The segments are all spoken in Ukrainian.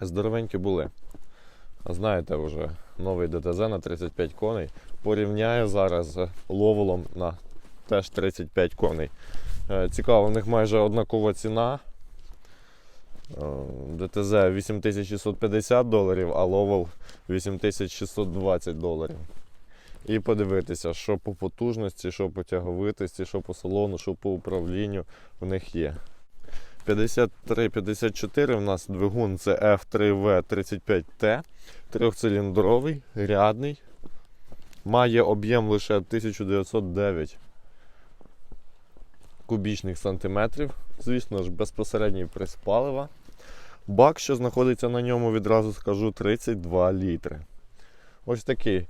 здоровенькі були. Знаєте, вже новий ДТЗ на 35 коней. Порівняю зараз з ловолом на теж 35 коней. Е, Цікаво, в них майже однакова ціна. Е, ДТЗ 8650 доларів, а ловол 8620 доларів. І подивитися, що по потужності, що по тяговитості, що по салону, що по управлінню в них є. 53-54 у нас двигун це F3V35T, трьохциліндровий, рядний. Має об'єм лише 1909 кубічних сантиметрів. Звісно ж, безпосередній прес палива. Бак, що знаходиться на ньому, відразу скажу 32 літри. Ось такий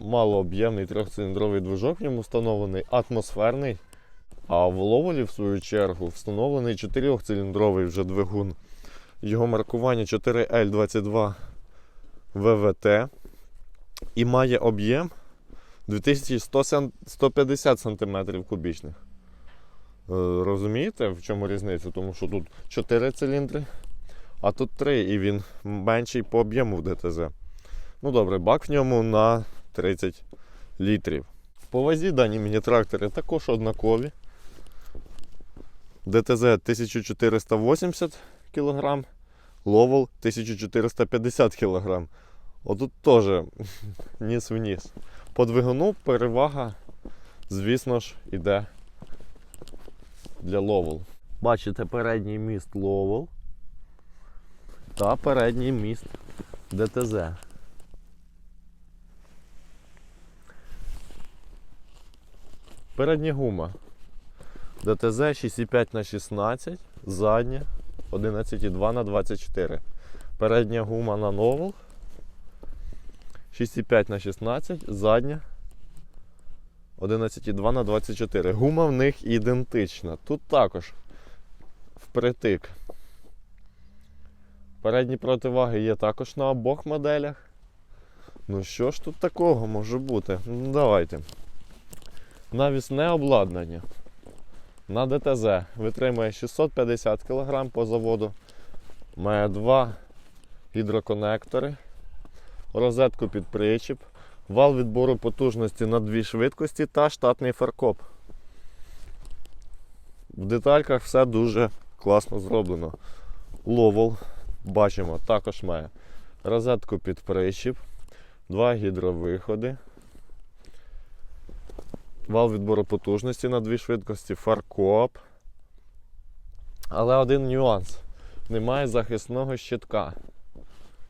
малооб'ємний трьохциліндровий движок в ньому встановлений, атмосферний. А в Ловолі, в свою чергу, встановлений 4-циліндровий вже двигун. Його маркування 4L22 ВВТ і має об'єм 2150 см кубічних. Е, Розумієте, в чому різниця? Тому що тут 4 циліндри, а тут 3, і він менший по об'єму в ДТЗ. Ну добре, бак в ньому на 30 літрів. По вазі дані міні-трактори також однакові. ДТЗ 1480 кг, Ловол 1450 кг. Отут теж ніс в. По двигуну перевага, звісно ж, іде для Ловол. Бачите передній міст Ловол та передній міст ДТЗ. Передня гума ДТЗ 6,5 на 16, задня 11,2 на 24. Передня гума на Новел 6,5 на 16, задня 11,2 на 24. Гума в них ідентична. Тут також впритик. Передні противаги є також на обох моделях. Ну що ж тут такого може бути? Ну давайте. Навісне обладнання на ДТЗ витримує 650 кг по заводу. Має два гідроконектори, розетку під причіп, вал відбору потужності на дві швидкості та штатний фаркоп. В детальках все дуже класно зроблено. Ловол, бачимо, також має розетку під причіп, два гідровиходи. Вал відбору потужності на дві швидкості, фаркоп. Але один нюанс. Немає захисного щитка,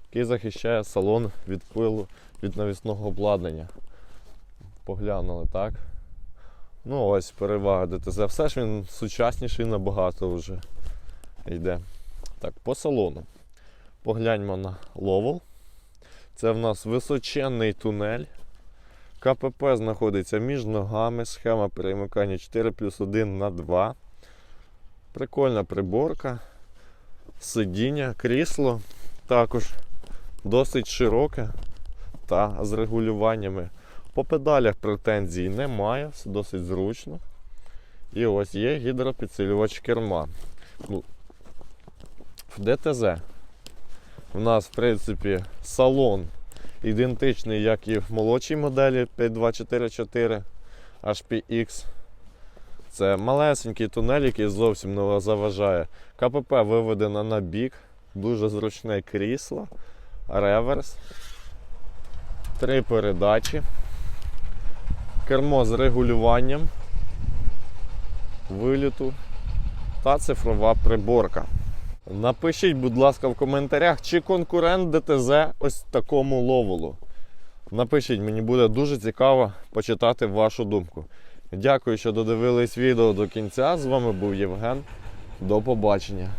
який захищає салон від пилу від навісного обладнання. Поглянули, так? Ну ось перевага ДТЗ. Все ж він сучасніший набагато вже йде. Так, по салону. Погляньмо на ловол. Це в нас височенний тунель. КПП знаходиться між ногами, схема перемикання 4 плюс 1 на 2. Прикольна приборка, сидіння, крісло також досить широке та з регулюваннями. По педалях претензій немає, все досить зручно. І ось є гідропідсилювач керма. Ну, В ДТЗ в нас, в принципі, салон ідентичний, як і в молодшій моделі 5244 HPX. Це малесенький тунель, який зовсім не заважає. КПП виведено на бік, дуже зручне крісло, реверс, три передачі, кермо з регулюванням виліту та цифрова приборка. Напишіть, будь ласка, в коментарях, чи конкурент ДТЗ ось такому ловолу. Напишіть, мені буде дуже цікаво почитати вашу думку. Дякую, що додивились відео до кінця. З вами був Євген. До побачення.